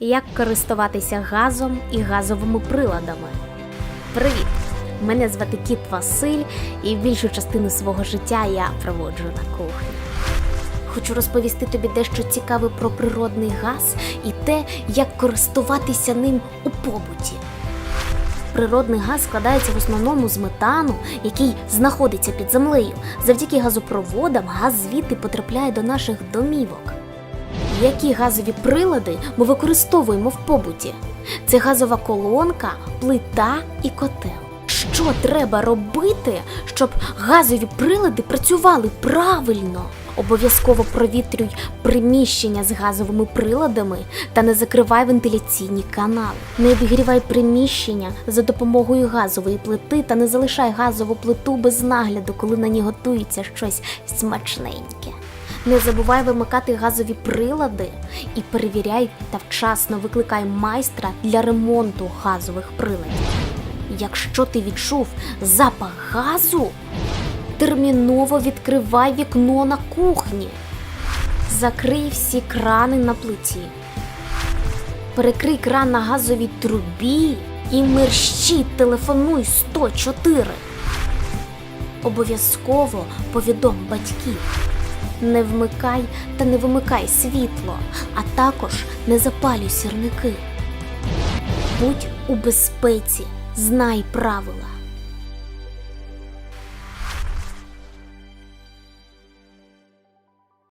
Як користуватися газом і газовими приладами? Привіт! Мене звати Кіт Василь, і більшу частину свого життя я проводжу на кухні. Хочу розповісти тобі дещо цікаве про природний газ і те, як користуватися ним у побуті. Природний газ складається в основному з метану, який знаходиться під землею. Завдяки газопроводам газ звідти потрапляє до наших домівок. Які газові прилади ми використовуємо в побуті? Це газова колонка, плита і котел. Що треба робити, щоб газові прилади працювали правильно? Обов'язково провітрюй приміщення з газовими приладами та не закривай вентиляційні канали. Не обігрівай приміщення за допомогою газової плити та не залишай газову плиту без нагляду, коли на ній готується щось смачненьке. Не забувай вимикати газові прилади і перевіряй та вчасно викликай майстра для ремонту газових приладів. Якщо ти відчув запах газу, терміново відкривай вікно на кухні. Закрий всі крани на плиті. Перекрий кран на газовій трубі і мерщій телефонуй 104. Обов'язково повідом батьків. Не вмикай та не вимикай світло, а також не запалюй сірники. Будь у безпеці, знай правила.